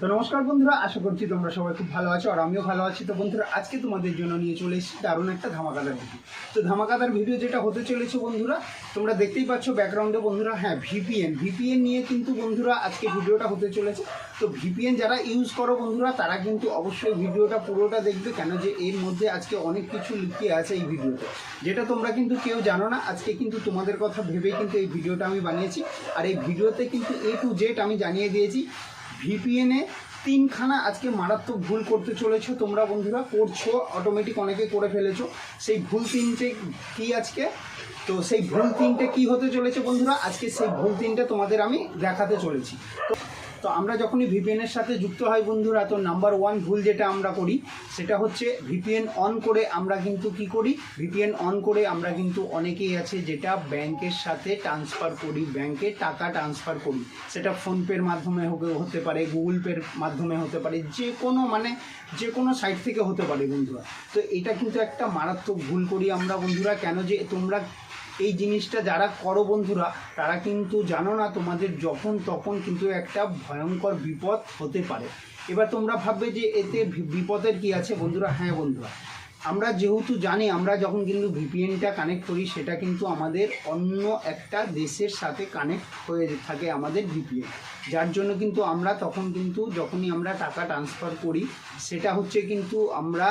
তো নমস্কার বন্ধুরা, আশা করছি তোমরা সবাই খুব ভালো আছো আর আমিও ভালো আছি। তো বন্ধুরা, আজকে তোমাদের জন্য নিয়ে চলে এসেছি দারুণ একটা ধামাকাদার ভিডিও তো ধামাকাদার ভিডিও যেটা হতে চলেছে বন্ধুরা, তোমরা দেখতেই পাচ্ছ ব্যাকগ্রাউন্ডে বন্ধুরা হ্যাঁ ভিপিএন ভিপিএন নিয়ে কিন্তু বন্ধুরা আজকে ভিডিওটা হতে চলেছে। তো ভিপিএন যারা ইউজ করো বন্ধুরা, তারা কিন্তু অবশ্যই ভিডিওটা পুরোটা দেখবে, কেন যে এর মধ্যে আজকে অনেক কিছু লুকিয়ে আছে এই ভিডিওতে যেটা তোমরা কিন্তু কেউ জানো না, আজকে কিন্তু তোমাদের কথা ভেবেই কিন্তু এই ভিডিওটা আমি বানিয়েছি। আর এই ভিডিওতে কিন্তু এ টু জেড আমি জানিয়ে দিয়েছি ভিপিএনে তিনখানা আজকে মারাত্মক ভুল করতে চলেছো তোমরা বন্ধুরা, করছ অটোমেটিক অনেকে করে ফেলেছো। সেই ভুল তিনটে কি আজকে? তো সেই ভুল তিনটে কি হতে চলেছে বন্ধুরা, আজকে সেই ভুল তিনটে তোমাদের আমি দেখাতে চলেছি। তো তো আমরা যখনই ভিপিএনের সাথে যুক্ত হয় বন্ধুরা, তো নাম্বার ওয়ান ভুল যেটা আমরা করি, সেটা হচ্ছে ভিপিএন অন করে আমরা কিন্তু কি করি? ভিপিএন অন করে আমরা কিন্তু অনেকেই আছে যেটা ব্যাংকের সাথে ট্রান্সফার করি ব্যাংকে টাকা ট্রান্সফার করি। সেটা ফোনপের মাধ্যমে হতে পারে, গুগল পের মাধ্যমে হতে পারে, যে কোনো মানে যে কোনো সাইট থেকে হতে পারে বন্ধুরা। তো এটা কিন্তু একটা মারাত্মক ভুল করি আমরা বন্ধুরা, কেন যে তোমরা এই জিনিসটা যারা করো বন্ধুরা, তারা কিন্তু জানো না তোমাদের যখন তখন কিন্তু একটা ভয়ঙ্কর বিপদ হতে পারে। এবার তোমরা ভাববে যে এতে বিপদের কি আছে বন্ধুরা? হ্যাঁ বন্ধুরা আমরা যেহেতু জানি, আমরা যখন কিন্তু ভিপিএনটা কানেক্ট করি, সেটা কিন্তু আমাদের অন্য একটা দেশের সাথে কানেক্ট হয়ে থাকে আমাদের ভিপিএন। যার জন্য কিন্তু আমরা তখন কিন্তু যখনই আমরা টাকা ট্রান্সফার করি, সেটা হচ্ছে কিন্তু আমরা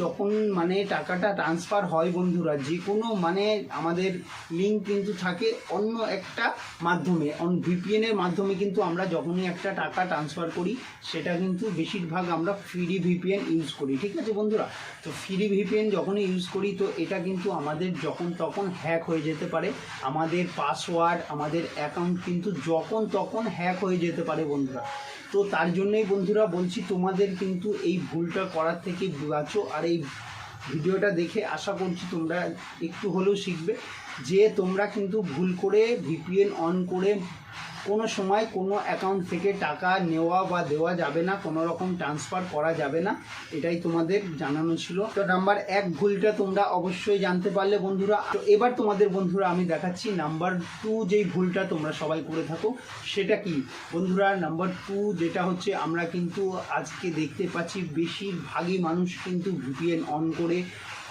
যখন মানে টাকাটা ট্রান্সফার হয় বন্ধুরা যে কোনো মানে আমাদের লিঙ্ক কিন্তু থাকে অন্য একটা মাধ্যমে, অন ভিপিএনের মাধ্যমে কিন্তু আমরা যখনই একটা টাকা ট্রান্সফার করি, সেটা কিন্তু বেশিরভাগ আমরা ফ্রি ভিপিএন ইউজ করি, ঠিক আছে বন্ধুরা? তো ফ্রি ভিপিএন যখনই ইউজ করি, তো এটা কিন্তু আমাদের যখন তখন হ্যাক হয়ে যেতে পারে। আমাদের পাসওয়ার্ড আমাদের অ্যাকাউন্ট কিন্তু যখন তখন হ্যাক হয়ে যেতে পারে বন্ধুরা। তো তার জন্যই বন্ধুরা বলছি, তোমাদের কিন্তু এই ভুলটা করার থেকে বাঁচো। আর এই ভিডিওটা দেখে আশা করছি তোমরা একটু হলেও শিখবে যে তোমরা কিন্তু ভুল করে ভিপিএন অন করে কোনো সময় কোনো অ্যাকাউন্ট থেকে টাকা নেওয়া বা দেওয়া যাবে না, কোনো রকম ট্রান্সফার করা যাবে না, এটাই তোমাদের জানানো ছিল। তো নাম্বার এক ভুলটা তোমরা অবশ্যই জানতে পারলে বন্ধুরা। তো এবার তোমাদের বন্ধুরা আমি দেখাচ্ছি নাম্বার টু যেই ভুলটা তোমরা সবাই করে থাকো, সেটা কি? বন্ধুরা নাম্বার টু যেটা হচ্ছে, আমরা কিন্তু আজকে দেখতে পাচ্ছি বেশিরভাগই মানুষ কিন্তু ভিপিএন অন করে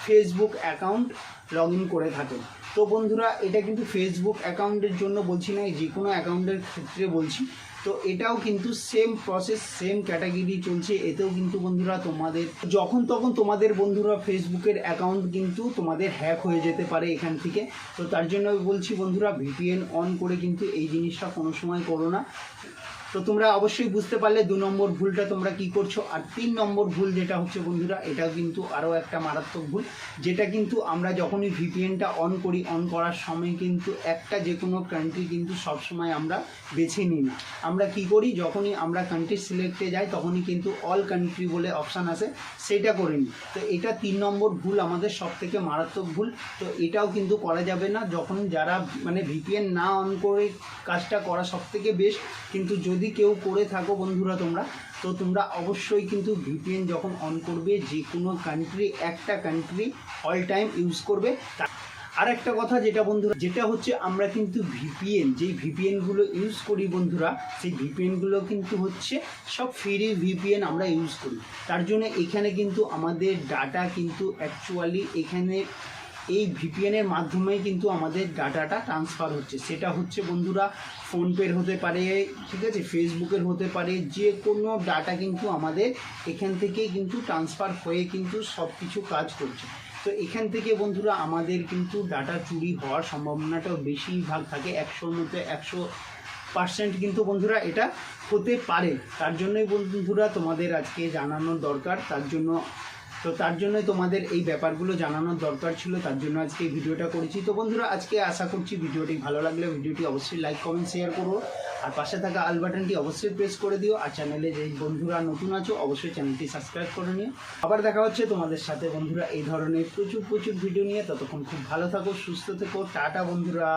ফেসবুক অ্যাকাউন্ট লগ ইন করে থাকেন তো বন্ধুরা, এটা কিন্তু ফেসবুক অ্যাকাউন্টের জন্য বলছি না যে কোনো অ্যাকাউন্টের ক্ষেত্রে বলছি। তো এটাও কিন্তু সেম প্রসেস সেম ক্যাটাগরি চলছে। এতেও কিন্তু বন্ধুরা তোমাদের, যখন তখন তোমাদের বন্ধুরা ফেসবুকের অ্যাকাউন্ট কিন্তু তোমাদের হ্যাক হয়ে যেতে পারে এখান থেকে। তো তার জন্য বলছি বন্ধুরা ভিপিএন অন করে কিন্তু এই জিনিসটা কোনো সময় করো না। তো তোমরা অবশ্যই বুঝতে পারলে দু নম্বর ভুলটা তোমরা কি করছ। আর তিন নম্বর ভুল যেটা হচ্ছে বন্ধুরা, এটা কিন্তু আরও একটা মারাত্মক ভুল, যেটা কিন্তু আমরা যখনই ভিপিএনটা অন করি অন করার সময় কিন্তু একটা যে কোনো কান্ট্রি কিন্তু সবসময় আমরা বেছে নিই না। আমরা কি করি, যখনই আমরা কান্ট্রি সিলেক্টে যাই, তখনই কিন্তু অল কান্ট্রি বলে অপশান আসে, সেটা করে নিই। তো এটা তিন নম্বর ভুল আমাদের সব থেকে মারাত্মক ভুল, তো এটাও কিন্তু করা যাবে না। যখন যারা মানে ভিপিএন না অন করে কাজটা করা সব থেকে বেস্ট কিন্তু যদি কেউ করে থাকো বন্ধুরা তোমরা, তো তোমরা অবশ্যই কিন্তু ভিপিএন যখন অন করবে যে কোনো কান্ট্রি একটা কান্ট্রি অল টাইম ইউজ করবে। আর একটা কথা যেটা বন্ধুরা, যেটা হচ্ছে আমরা কিন্তু ভিপিএন যেই ভিপিএনগুলো ইউজ করি বন্ধুরা, সেই ভিপিএনগুলো কিন্তু হচ্ছে সব ফ্রি ভিপিএন আমরা ইউজ করি। তার জন্য এখানে কিন্তু আমাদের ডাটা কিন্তু অ্যাকচুয়ালি এখানে এই ভিপিএনের মাধ্যমেই কিন্তু আমাদের ডাটাটা ট্রান্সফার হচ্ছে। সেটা হচ্ছে বন্ধুরা, ফোনপের হতে পারে, ঠিক আছে? ফেসবুকের হতে পারে, যে কোনো ডাটা কিন্তু আমাদের এখান থেকেই কিন্তু ট্রান্সফার হয়ে কিন্তু সব কিছু কাজ করছে। তো এখান থেকে বন্ধুরা, আমাদের কিন্তু ডাটা চুরি হওয়ার সম্ভাবনাটাও বেশিরভাগ থাকে। একশোর মধ্যে একশো পার্সেন্ট কিন্তু বন্ধুরা এটা হতে পারে। তার জন্যই বন্ধুরা তোমাদের আজকে জানানোর দরকার। তার জন্য তো তার জন্য তোমাদের এই ব্যাপারগুলো জানানোর দরকার ছিল, তার জন্য আজকে এই ভিডিওটা করেছি। তো বন্ধুরা, আজকে আশা করছি ভিডিওটি ভালো লাগলে ভিডিওটি অবশ্যই লাইক, কমেন্ট, শেয়ার করো। আর পাশে থাকা আল বাটনটি অবশ্যই প্রেস করে দিও। আর চ্যানেলে যে বন্ধুরা নতুন আছো, অবশ্যই চ্যানেলটি সাবস্ক্রাইব করে নিও। আবার দেখা হচ্ছে তোমাদের সাথে বন্ধুরা, এই ধরনের প্রচুর প্রচুর ভিডিও নিয়ে। ততক্ষণ খুব ভালো থাকো, সুস্থ থেকো। টাটা বন্ধুরা।